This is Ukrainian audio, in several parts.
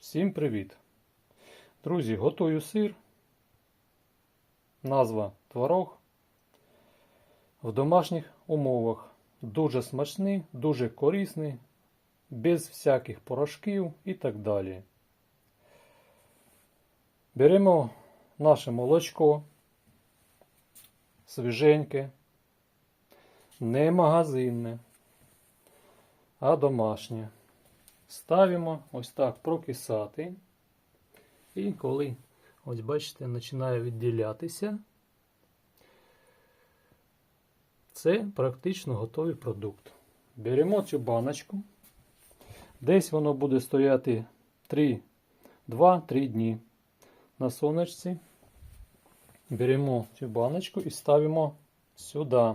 Всім привіт! Друзі, готую сир. Назва творог. В домашніх умовах. Дуже смачний, дуже корисний, без всяких порошків і так далі. Беремо наше молочко, свіженьке, не магазинне, а домашнє. Ставимо ось так прокисати. І коли, ось бачите, починає відділятися, це практично готовий продукт. Беремо цю баночку. Десь воно буде стояти 2-3 дні на сонечці. Беремо цю баночку і ставимо сюди.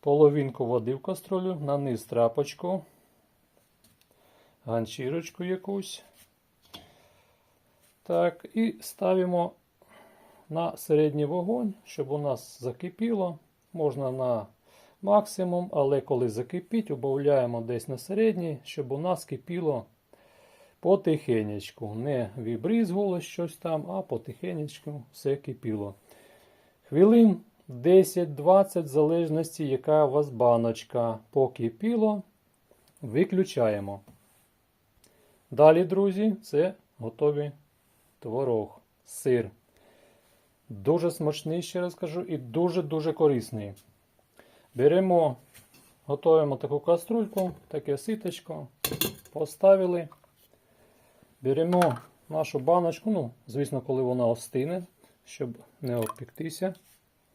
Половинку води в каструлю, на низ трапочку ганчірочку якусь. Так, і ставимо на середній вогонь, щоб у нас закипіло. Можна на максимум, але коли закипить, убавляємо десь на середній, щоб у нас кипіло потихенечку. Не вібризгуло щось там, а потихенечку все кипіло. Хвилин 10-20, в залежності, яка у вас баночка покипіло, виключаємо. Далі, друзі, це готовий творог, сир. Дуже смачний, ще раз кажу, і дуже-дуже корисний. Беремо, готуємо таку каструльку, таке ситочко, поставили. Беремо нашу баночку, ну, звісно, коли вона остине, щоб не обпіктися.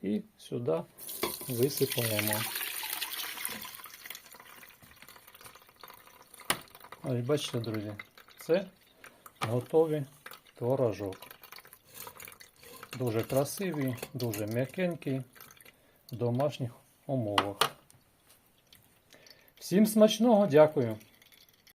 І сюди висипаємо. Ось бачите, друзі, це готовий творожок. Дуже красивий, дуже м'якенький в домашніх умовах. Всім смачного, дякую!